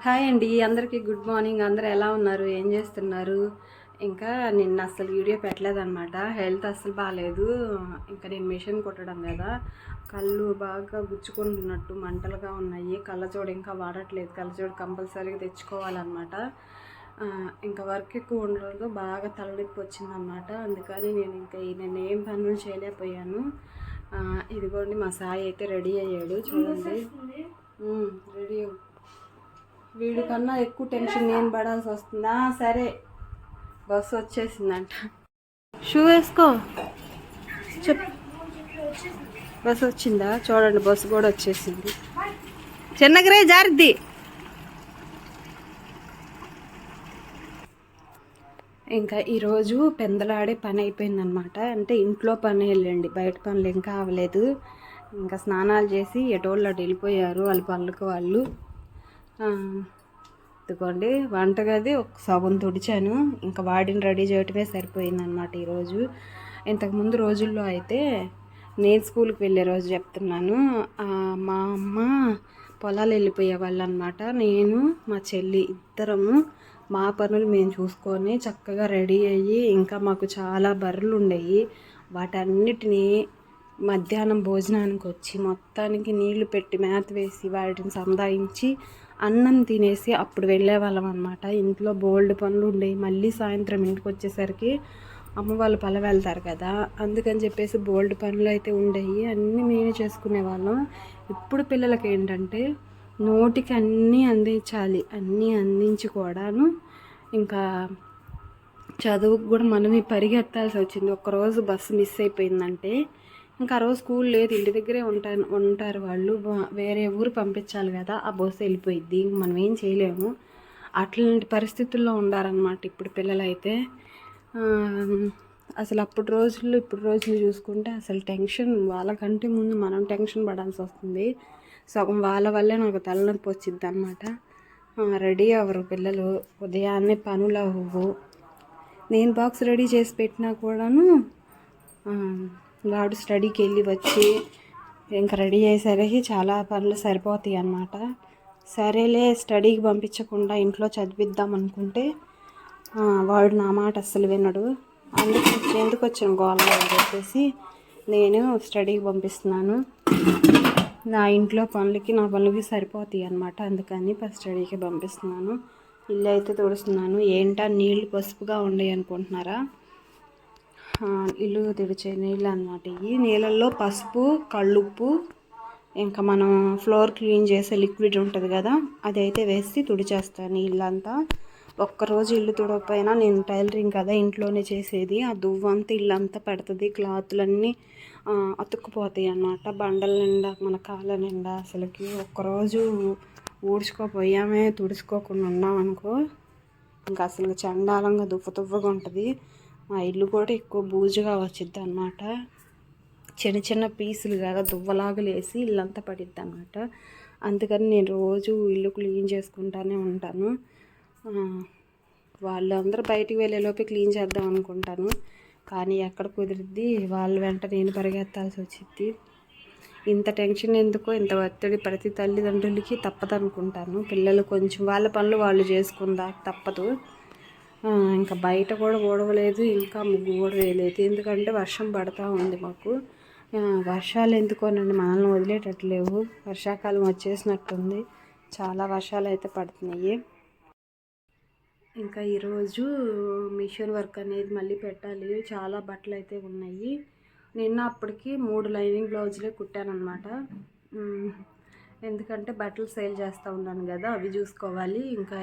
Hi అండి అందరికీ good morning. అందరూ ఎలా ఉన్నారు? ఏం చేస్తున్నారు? ఇంకా నిన్న అసలు వీడియో పెట్టలేదన్నమాట. హెల్త్ అస్సలు బాగాలేదు ఇంకా నేను మిషన్ కుట్టడం కదా. కళ్ళు బాగా గుచ్చుకుంటున్నట్టు మంటలుగా ఉన్నాయి. కళ్ళజోడు ఇంకా వాడట్లేదు. కళ్ళజోడు కంపల్సరీగా తెచ్చుకోవాలన్నమాట. ఇంకా వర్క్ ఎక్కువ ఉండడంతో బాగా తలనొప్పి వచ్చిందన్నమాట. అందుకని నేను ఇంకా ఈ- నేను ఏం పనులు చేయలేకపోయాను. ఇదిగోండి మా సాయి అయితే రెడీ అయ్యాడు. చూడండి. రెడీ అవ్వు. వీడి కన్నా ఎక్కువ టెన్షన్ నేను పడాల్సి వస్తుందా? సరే బస్సు వచ్చేసిందంట. షూ వేసుకో. చెప్ బస్సు వచ్చిందా? చూడండి బస్సు కూడా వచ్చేసింది. చిన్నగరే జారిద్ది. ఇంకా ఈరోజు పెందలాడే పని అయిపోయిందనమాట అంటే ఇంట్లో పని వెళ్ళండి బయట పనులు ఇంకా అవ్వలేదు ఇంకా స్నానాలు చేసి ఎటోళ్ళు అటు వెళ్ళిపోయారు వాళ్ళ పనులకు వాళ్ళు. ఎత్తుకోండి వంటగది ఒక సగం తుడిచాను. ఇంకా వాడిని రెడీ చేయటమే సరిపోయిందనమాట ఈరోజు. ఇంతకుముందు రోజుల్లో అయితే నేను స్కూల్కి వెళ్ళే రోజు చెప్తున్నాను. మా అమ్మ పొలాలు వెళ్ళిపోయే వాళ్ళు అనమాట నేను మా చెల్లి ఇద్దరము మా పనులు మేము చూసుకొని చక్కగా రెడీ అయ్యి ఇంకా మాకు చాలా బర్రెలు ఉండేవి వాటన్నిటినీ మధ్యాహ్నం భోజనానికి వచ్చి మొత్తానికి నీళ్ళు పెట్టి మేత వేసి వాటిని సందాయించి అన్నం తినేసి అప్పుడు వెళ్ళేవాళ్ళం అనమాట ఇంట్లో బోల్డ్ పనులు ఉండేవి మళ్ళీ సాయంత్రం ఇంటికి వచ్చేసరికి అమ్మ వాళ్ళు పల వెళ్తారు కదా. అందుకని చెప్పేసి బోల్డ్ పనులు అయితే ఉండేవి అన్నీ మేమే చేసుకునే వాళ్ళం ఇప్పుడు పిల్లలకి ఏంటంటే నోటికి అన్నీ అందించాలి. అన్నీ అందించి కూడాను ఇంకా చదువుకు కూడా మనమే పరిగెత్తాల్సి వచ్చింది. ఒక్కరోజు బస్సు మిస్ అయిపోయిందంటే ఇంకా ఆ రోజు స్కూల్ లేదు ఇంటి దగ్గరే ఉంటారు ఉంటారు వాళ్ళు వేరే ఊరు పంపించాలి కదా ఆ బస్సు వెళ్ళిపోయిద్ది. ఇంక మనం ఏం చేయలేము. అట్లాంటి పరిస్థితుల్లో ఉండారనమాట ఇప్పుడు పిల్లలైతే. అసలు అప్పుడు రోజులు ఇప్పుడు రోజులు చూసుకుంటే అసలు టెన్షన్ వాళ్ళకంటే ముందు మనం టెన్షన్ పడాల్సి వస్తుంది. సగం వాళ్ళ వల్లే నాకు తలనొప్పి వచ్చింది అనమాట రెడీ అవ్వరు పిల్లలు. ఉదయాన్నే పనులు అవ్వవు. నేను బాక్స్ రెడీ చేసి పెట్టినా కూడాను వాడు స్టడీకి వెళ్ళి వచ్చి ఇంకా రెడీ అయ్యేసరికి చాలా పనులు సరిపోతాయి అన్నమాట. సరేలే స్టడీకి పంపించకుండా ఇంట్లో చదివిద్దాం అనుకుంటే వాడు నా మాట అస్సలు వినడు. అందుకు ఎందుకు వచ్చిన గోళ అని చెప్పేసి నేను స్టడీకి పంపిస్తున్నాను. నా ఇంట్లో పనులకి నా పనులకి సరిపోతాయి అన్నమాట. అందుకని ఫస్ట్ స్టడీకి పంపిస్తున్నాను. ఇల్లు అయితే తుడుస్తున్నాను. ఏంటా నీళ్ళు పసుపుగా ఉండయి అనుకుంటున్నారా? ఇల్లు తుడిచే నీళ్ళు అనమాట ఇవి నీళ్ళల్లో పసుపు కళ్ళుప్పు ఇంకా మనం ఫ్లోర్ క్లీన్ చేసే లిక్విడ్ ఉంటుంది కదా అదైతే వేసి తుడిచేస్తాను ఇల్లంతా ఒక్కరోజు ఇల్లు తుడకపోయినా నేను టైలరింగ్ కదా ఇంట్లోనే చేసేది. ఆ దువ్వంతా ఇల్లంతా పెడుతుంది క్లాతులన్నీ అతుక్కుపోతాయి అన్నమాట. బండల నిండా మన కాళ్ళ నిండా అసలుకి. ఒక్కరోజు ఊడ్చుకోపోయామే తుడుచుకోకుండా ఉన్నామనుకో ఇంకా అసలు చండాలంగా దువ్వ దువ్వగా ఉంటుంది. మా ఇల్లు కూడా ఎక్కువ బూజుగా వచ్చిద్ది అనమాట చిన్న చిన్న పీసులు కాగా దువ్వలాగా ఇల్లంతా పడిద్ది అనమాట అందుకని నేను రోజు ఇల్లు క్లీన్ చేసుకుంటానే ఉంటాను. వాళ్ళందరూ బయటికి వెళ్ళేలోపే క్లీన్ చేద్దాం అనుకుంటాను. కానీ ఎక్కడ కుదిరిద్ది? వాళ్ళ వెంట నేను పరిగెత్తాల్సి వచ్చింది ఇంత టెన్షన్ ఎందుకో ఇంత ఒత్తిడి ప్రతి తల్లిదండ్రులకి తప్పదనుకుంటాను. పిల్లలు కొంచెం వాళ్ళ పనులు వాళ్ళు చేసుకుందా? తప్పదు. ఇంకా బయట కూడా ఊడవలేదు ఇంకా ముగ్గు కూడా వేయలేదు. ఎందుకంటే వర్షం పడతా ఉంది మాకు. వర్షాలు ఎందుకోనండి మనల్ని వదిలేటట్లేవు. వర్షాకాలం వచ్చేసినట్టుంది. చాలా వర్షాలు అయితే పడుతున్నాయి. ఇంకా ఈరోజు మిషన్ వర్క్ అనేది మళ్ళీ పెట్టాలి. చాలా బట్టలు అయితే ఉన్నాయి. నిన్న అప్పటికి మూడు లైనింగ్ బ్లౌజులే కుట్టానమాట ఎందుకంటే బట్టలు సేల్ చేస్తూ ఉన్నాను కదా అవి చూసుకోవాలి. ఇంకా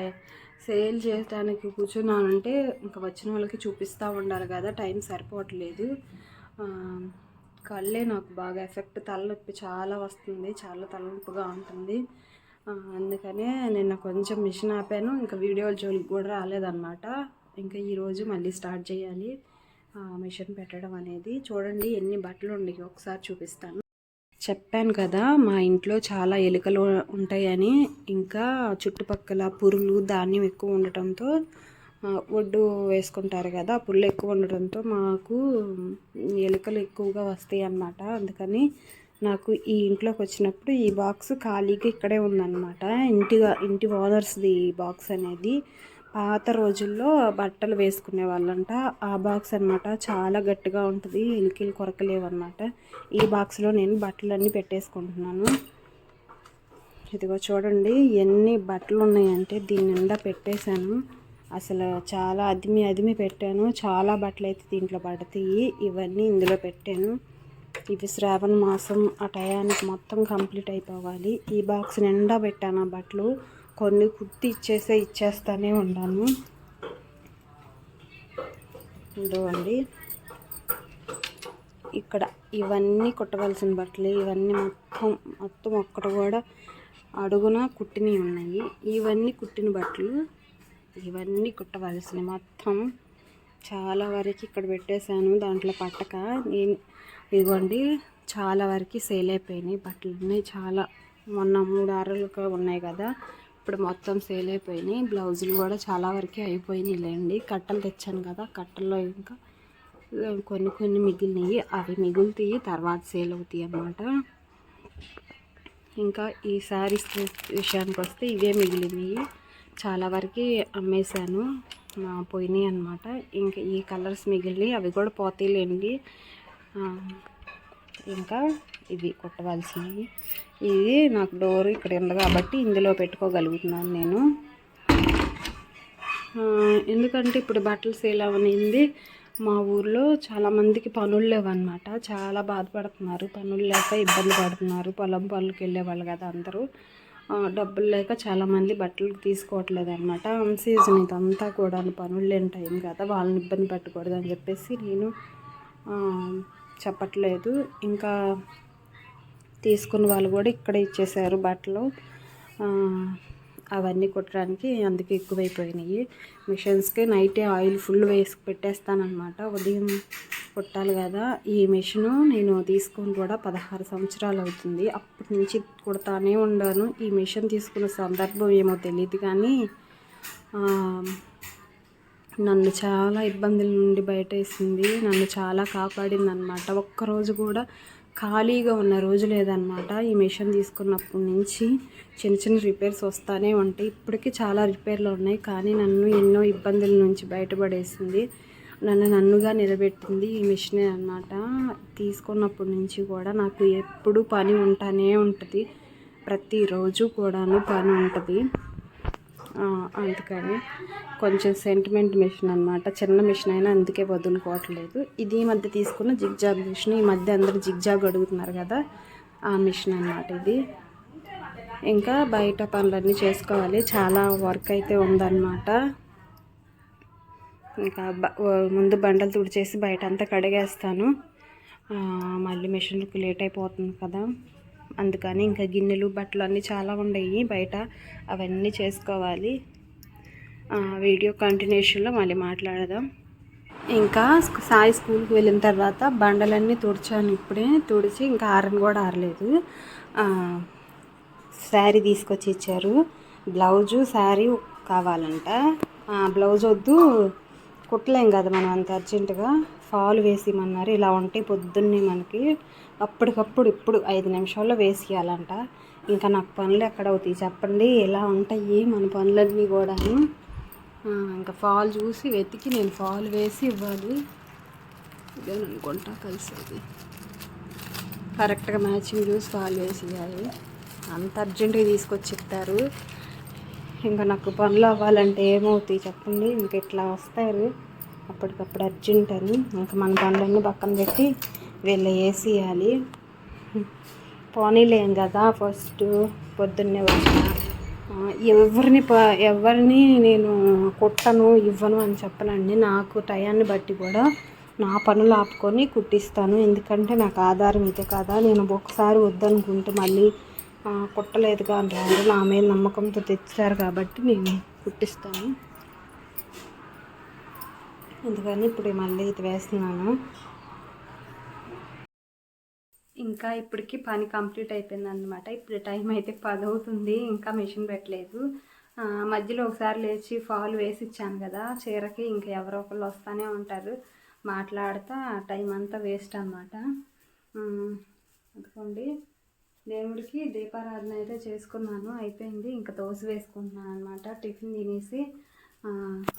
సేల్ చేయడానికి కూర్చున్నానంటే ఇంకా వచ్చిన వాళ్ళకి చూపిస్తూ ఉండాలి కదా టైం సరిపోవట్లేదు. కళ్ళే నాకు బాగా ఎఫెక్ట్ తలనొప్పి చాలా వస్తుంది చాలా తలనొప్పిగా ఉంటుంది. అందుకనే నిన్న కొంచెం మిషన్ ఆపాను ఇంకా వీడియోలు జోలికి కూడా రాలేదన్నమాట. ఇంకా ఈరోజు మళ్ళీ స్టార్ట్ చేయాలి. మిషన్ పెట్టడం అనేది. చూడండి ఎన్ని బట్టలు ఉన్నాయి ఒకసారి చూపిస్తాను. చెప్పాను కదా మా ఇంట్లో చాలా ఎలుకలు ఉంటాయని. ఇంకా చుట్టుపక్కల పురులు ధాన్యం ఎక్కువ ఉండటంతో ఒడ్డు వేసుకుంటారు కదా ఆ పుల్లు ఎక్కువ ఉండటంతో మాకు ఎలుకలు ఎక్కువగా వస్తాయి అన్నమాట అందుకని నాకు ఈ ఇంట్లోకి వచ్చినప్పుడు ఈ బాక్స్ ఖాళీగా ఇక్కడే ఉందన్నమాట. ఇంటి ఇంటి ఓనర్స్ది ఈ బాక్స్ అనేది. పాత రోజుల్లో బట్టలు వేసుకునే వాళ్ళంట. ఆ బాక్స్ అన్నమాట చాలా గట్టిగా ఉంటుంది. ఎలికలు కొరకలేవన్నమాట ఈ బాక్స్లో నేను బట్టలన్నీ పెట్టేసుకుంటున్నాను. ఇదిగో చూడండి ఎన్ని బట్టలు ఉన్నాయంటే దీని నిండా పెట్టేశాను. అసలు చాలా అదిమి అదిమి పెట్టాను. చాలా బట్టలు అయితే దీంట్లో పడతాయి. ఇవన్నీ ఇందులో పెట్టాను. ఇవి శ్రావణ మాసం ఆ టయానికి మొత్తం కంప్లీట్ అయిపోవాలి. ఈ బాక్స్ నిండా పెట్టాను ఆ బట్టలు. కొన్ని కుట్టి ఇచ్చేసే ఇచ్చేస్తానే ఉన్నాను అండి ఇక్కడ ఇవన్నీ కుట్టవలసిన బట్టలు ఇవన్నీ మొత్తం మొత్తం ఒక్కటి కూడా అడుగున కుట్టినవి ఉన్నాయి. ఇవన్నీ కుట్టిన బట్టలు ఇవన్నీ కుట్టవలసినవి మొత్తం చాలా వరకు ఇక్కడ పెట్టేశాను. దాంట్లో పట్టక నేను ఇదిగోండి చాలా వరకు సేల్ అయిపోయినాయి బట్టలు. ఉన్నాయి చాలా మొన్న మూడు ఆరులుగా ఉన్నాయి కదా. ఇప్పుడు మొత్తం సేల్ అయిపోయినాయి. బ్లౌజులు కూడా చాలా వరకు అయిపోయినాయి లేండి. కట్టలు తెచ్చాను కదా కట్టల్లో ఇంకా కొన్ని కొన్ని మిగిలినవి. అవి మిగులుతాయి తర్వాత సేల్ అవుతాయి అన్నమాట. ఇంకా ఈ శారీస్ విషయానికి వస్తే ఇవే మిగిలినవి. చాలా వరకు అమ్మేశాను. పోయినాయి అనమాట ఇంకా ఈ కలర్స్ మిగిలినవి అవి కూడా పోతాయిలేండి. ఇంకా ఇవి కుట్టవలసినవి. ఇది నాకు డోర్ ఇక్కడ ఉంది కాబట్టి ఇందులో పెట్టుకోగలుగుతున్నాను నేను. ఎందుకంటే ఇప్పుడు బట్టలు సేల్ అవనింది మా ఊర్లో చాలామందికి పనులు లేవన్నమాట. చాలా బాధపడుతున్నారు. పనులు లేక ఇబ్బంది పడుతున్నారు. పొలం పనులకు వెళ్ళేవాళ్ళు కదా అందరూ. డబ్బులు లేక చాలామంది బట్టలు తీసుకోవట్లేదు అనమాట సీజన్ ఇదంతా కూడా పనులు లేని టైం కదా. వాళ్ళని ఇబ్బంది పెట్టకూడదు అని చెప్పేసి నేను చెప్పట్లేదు. ఇంకా తీసుకున్న వాళ్ళు కూడా ఇక్కడ ఇచ్చేసారు బట్టలు. అవన్నీ కుట్టడానికి అందుకే ఎక్కువైపోయినాయి. మిషన్స్కి నైటే ఆయిల్ ఫుల్ వేసి పెట్టేస్తానమాట ఉదయం కుట్టాలి కదా. ఈ మిషను నేను తీసుకుని కూడా పదహారు సంవత్సరాలు అవుతుంది. అప్పటి నుంచి కుడతానే ఉండాను. ఈ మిషన్ తీసుకున్న సందర్భం ఏమో తెలియదు కానీ నన్ను చాలా ఇబ్బందుల నుండి బయటేసింది. నన్ను చాలా కాపాడింది అనమాట ఒక్కరోజు కూడా ఖాళీగా ఉన్న రోజు లేదనమాట ఈ మిషన్ తీసుకున్నప్పటి నుంచి చిన్న చిన్న రిపేర్స్ వస్తూనే ఉంటాయి. ఇప్పటికీ చాలా రిపేర్లు ఉన్నాయి. కానీ నన్ను ఎన్నో ఇబ్బందుల నుంచి బయటపడేసింది. నన్ను నన్నుగా నిలబెట్టింది ఈ మిషనే అనమాట తీసుకున్నప్పటి నుంచి కూడా నాకు ఎప్పుడు పని ఉంటానే ఉంటుంది. ప్రతిరోజు కూడాను పని ఉంటుంది. అందుకని కొంచెం సెంటిమెంట్ మిషన్ అనమాట చిన్న మిషన్ అయినా అందుకే వదులుకోవట్లేదు. ఇది ఈ మధ్య తీసుకున్న జిగ్జాగ్ మిషన్ ఈ మధ్య అందరూ జిగ్జాగ్ అడుగుతున్నారు కదా ఆ మిషన్ అనమాట ఇది. ఇంకా బయట పనులన్నీ చేసుకోవాలి. చాలా వర్క్ అయితే ఉందన్నమాట. ఇంకా ముందు బండలు తుడిచేసి బయట అంతా కడిగేస్తాను మళ్ళీ మిషన్కి లేట్ అయిపోతుంది కదా. అందుకని ఇంకా గిన్నెలు బట్టలు అన్నీ చాలా ఉన్నాయి బయట. అవన్నీ చేసుకోవాలి. వీడియో కంటిన్యూషన్లో మళ్ళీ మాట్లాడదాం. ఇంకా సాయి స్కూల్కి వెళ్ళిన తర్వాత బండలన్నీ తుడిచాను ఇప్పుడే. తుడిచి ఇంకా ఆరని కూడా ఆరలేదు. శారీ తీసుకొచ్చి ఇచ్చారు. బ్లౌజు శారీ కావాలంట. బ్లౌజ్ వద్దు. కుట్టలేం కదా మనం అంత అర్జెంటుగా. ఫాల్ వేసేయమన్నారు ఇలా ఉంటే పొద్దున్నే మనకి అప్పటికప్పుడు ఇప్పుడు ఐదు నిమిషాల్లో వేసేయాలంట. ఇంకా నాకు పనులు ఎక్కడ అవుతాయి చెప్పండి. ఎలా ఉంటాయి మన పనులన్నీ కూడా ఇంకా ఫాల్ చూసి వెతికి నేను ఫాల్ వేసి ఇవ్వాలి. ఇదేననుకుంటా కలిసేది. కరెక్ట్గా మ్యాచింగ్ చూసి ఫాల్ వేసి ఇవ్వాలి అంత అర్జెంటుగా తీసుకొచ్చి ఇస్తారు. ఇంకా నాకు పనులు అవ్వాలంటే ఏమవుతాయి చెప్పండి. ఇంక ఇట్లా వస్తారు. అప్పటికప్పుడు అర్జెంట్ అని ఇంకా మన పనులన్నీ పక్కన పెట్టి వీళ్ళు వేసేయాలి. పోనీలేం కదా ఫస్ట్ పొద్దున్నే వచ్చిన ఎవరిని ఎవరిని నేను కుట్టను ఇవ్వను అని చెప్పనండి. నాకు టయాన్ని బట్టి కూడా నా పనులు ఆపుకొని కుట్టిస్తాను. ఎందుకంటే నాకు ఆధారం ఇదే కదా. నేను ఒకసారి వద్దనుకుంటే మళ్ళీ కుట్టలేదుగా అని రాదు నా మీద నమ్మకంతో తెచ్చారు కాబట్టి నేను కుట్టిస్తాను. అందుకని ఇప్పుడు మళ్ళీ ఇది వేస్తున్నాను. ఇంకా ఇప్పటికి పని కంప్లీట్ అయిపోయింది అనమాట ఇప్పుడు టైం అయితే పది అవుతుంది ఇంకా మిషన్ పెట్టలేదు. మధ్యలో ఒకసారి లేచి ఫాల్ వేసి ఇచ్చాను కదా చీరకి ఇంకా ఎవరో ఒకళ్ళు వస్తూనే ఉంటారు. మాట్లాడుతా టైం అంతా వేస్ట్ అనమాట అందుకోండి దేవుడికి దీపారాధన అయితే చేసుకున్నాను అయిపోయింది. ఇంకా దోశ వేసుకుంటున్నాను అనమాట టిఫిన్ తినేసి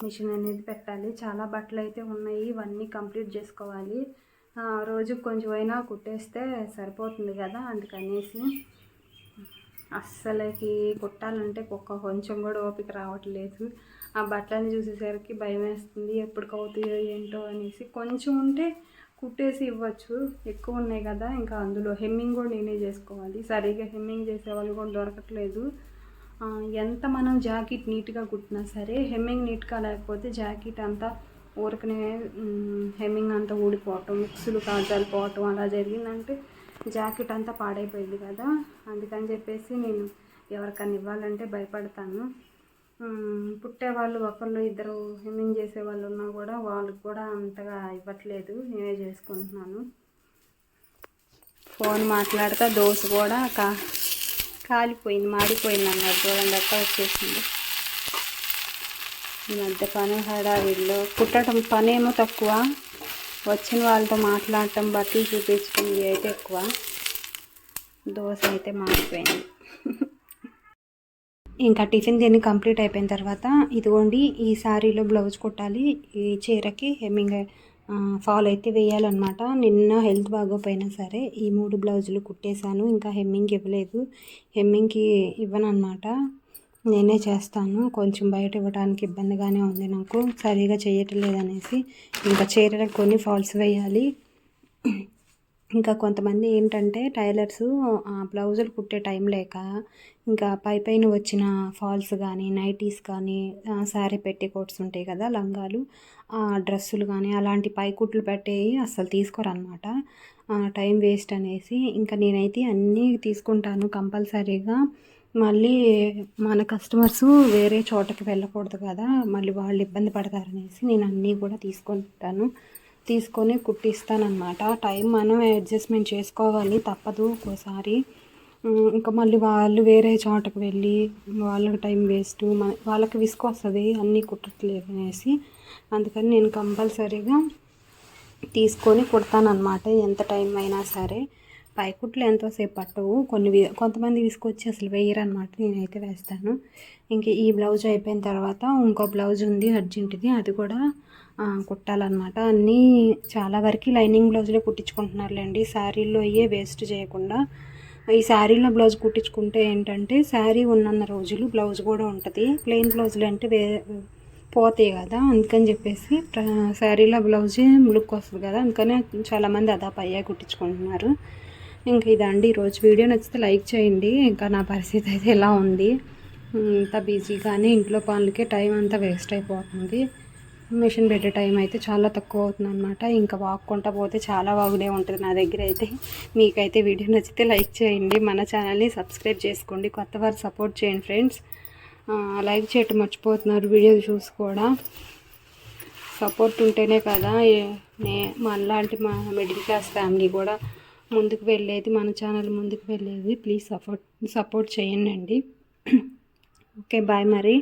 మిషన్ అనేది పెట్టాలి. చాలా బట్టలు అయితే ఉన్నాయి. ఇవన్నీ కంప్లీట్ చేసుకోవాలి. ఆ, రోజుకు కొంచెం అయినా కుట్టేస్తే సరిపోతుంది కదా అందుకనేసి. అస్సలకి కుట్టాలంటే ఒక్క కొంచెం కూడా ఓపిక రావట్లేదు. ఆ బట్టలను చూసేసరికి భయం వేస్తుంది. ఎప్పటికి ఏంటో అనేసి. కొంచెం ఉంటే కుట్టేసి ఇవ్వచ్చు. ఎక్కువ ఉన్నాయి కదా. ఇంకా అందులో హెమ్మింగ్ కూడా నేనే చేసుకోవాలి. సరిగా హెమ్మింగ్ చేసే వాళ్ళు కూడా దొరకట్లేదు. ఎంత మనం జాకెట్ నీట్గా కుట్టినా సరే హెమ్మింగ్ నీట్గా లేకపోతే జాకెట్ అంతా ఊరకనే హెమ్మింగ్ అంతా ఊడిపోవటం మిక్సులు కాజాలు పోవటం అలా జరిగిందంటే జాకెట్ అంతా పాడైపోయింది కదా. అందుకని చెప్పేసి నేను ఎవరికన్నా ఇవ్వాలంటే భయపడతాను. పుట్టే వాళ్ళు ఒకళ్ళు ఇద్దరు హెమ్మింగ్ చేసే వాళ్ళు ఉన్నా కూడా వాళ్ళకి కూడా అంతగా ఇవ్వట్లేదు. నేనే చేసుకుంటున్నాను. ఫోన్ మాట్లాడితే దోశ కూడా కా కాలిపోయింది మాడిపోయింది అన్నారు చూడండి అక్క వచ్చేసింది. ఈ మధ్య పని హడావిడిలో కుట్టడం పనేమో తక్కువ. వచ్చిన వాళ్ళతో మాట్లాడటం బట్టలు చూపించడం ఇవి అయితే ఎక్కువ. దోశ అయితే మాడిపోయింది. ఇంకా టిఫిన్ తిని కంప్లీట్ అయిపోయిన తర్వాత ఇదిగోండి ఈ శారీలో బ్లౌజ్ కుట్టాలి ఈ చీరకి హెమ్మింగ్ ఫాల్ అయితే వేయాలన్నమాట. నిన్న హెల్త్ బాగోపోయినా సరే ఈ మూడు బ్లౌజులు కుట్టేశాను. ఇంకా హెమ్మింగ్ ఇవ్వలేదు. హెమ్మింగ్కి ఇవ్వను నేనే చేస్తాను. కొంచెం బయట ఇవ్వడానికి ఇబ్బందిగానే ఉంది నాకు. సరిగా చేయట్లేదనేసి ఇంకా చీరలకు కొన్ని ఫాల్స్ వేయాలి. ఇంకా కొంతమంది ఏంటంటే టైలర్స్ బ్లౌజులు కుట్టే టైం లేక ఇంకా పై పైన వచ్చిన ఫాల్స్ కానీ నైటీస్ కానీ శారీ పెట్టి కోట్స్ ఉంటాయి కదా లంగాలు. డ్రెస్సులు కానీ అలాంటి పైకుట్లు పెట్టేవి అస్సలు తీసుకోరనమాట టైం వేస్ట్ అనేసి ఇంకా నేనైతే అన్నీ తీసుకుంటాను కంపల్సరీగా. మళ్ళీ మన కస్టమర్స్ వేరే చోటకి వెళ్ళకూడదు కదా మళ్ళీ వాళ్ళు ఇబ్బంది పడతారనేసి నేను అన్నీ కూడా తీసుకుంటాను. తీసుకొని కుట్టిస్తానమాట టైం మనం అడ్జస్ట్మెంట్ చేసుకోవాలి తప్పదు ఒక్కోసారి. ఇంకా మళ్ళీ వాళ్ళు వేరే చోటకు వెళ్ళి వాళ్ళకి టైం వేస్ట్ మన వాళ్ళకి విసుగు వస్తుంది అన్నీ కుట్టట్లేదు అనేసి అందుకని నేను కంపల్సరీగా తీసుకొని కుడతానమాట ఎంత టైం అయినా సరే. పైకుట్లు ఎంతోసేపు పట్టవు కొన్ని కొంతమంది విసుకొచ్చి అసలు వేయరనమాట నేనైతే వేస్తాను. ఇంక ఈ బ్లౌజ్ అయిపోయిన తర్వాత ఇంకో బ్లౌజ్ ఉంది అర్జెంటుది అది కూడా కుట్టాలన్నమాట. అన్నీ చాలా వరకు లైనింగ్ బ్లౌజులే కుట్టించుకుంటున్నారులేండి శారీల్లో అయ్యే వేస్ట్ చేయకుండా ఈ శారీలో బ్లౌజ్ కుట్టించుకుంటే ఏంటంటే శారీ ఉన్నన్న రోజులు బ్లౌజ్ కూడా ఉంటుంది. ప్లెయిన్ బ్లౌజులు అంటే వే పోతాయి కదా అందుకని చెప్పేసి శారీలో బ్లౌజ్ లుక్ వస్తుంది కదా అందుకని చాలామంది అదాపు అయ్యే కుట్టించుకుంటున్నారు. ఇంకా ఇదండి ఈరోజు వీడియో. నచ్చితే లైక్ చేయండి. ఇంకా నా పరిస్థితి అయితే ఎలా ఉంది? ఇంత బిజీగానే ఇంట్లో పనులకే టైం అంతా వేస్ట్ అయిపోతుంది. మిషన్ పెట్టే టైం అయితే చాలా తక్కువ అవుతుంది అనమాట ఇంకా వాక్కుంటా పోతే చాలా వాగుడే ఉంటుంది నా దగ్గర అయితే. మీకైతే వీడియో నచ్చితే లైక్ చేయండి. మన ఛానల్ని సబ్స్క్రైబ్ చేసుకోండి. కొత్త వారు సపోర్ట్ చేయండి ఫ్రెండ్స్. లైక్ చేయటం మర్చిపోతున్నారు వీడియో చూసి కూడా. సపోర్ట్ ఉంటేనే కదా నే మనలాంటి మా మిడిల్ క్లాస్ ఫ్యామిలీ కూడా ముందుకు వెళ్ళేది మన ఛానల్ ముందుకు వెళ్ళేది. ప్లీజ్ సపోర్ట్ సపోర్ట్ చేయండి ఓకే బాయ్ మరి.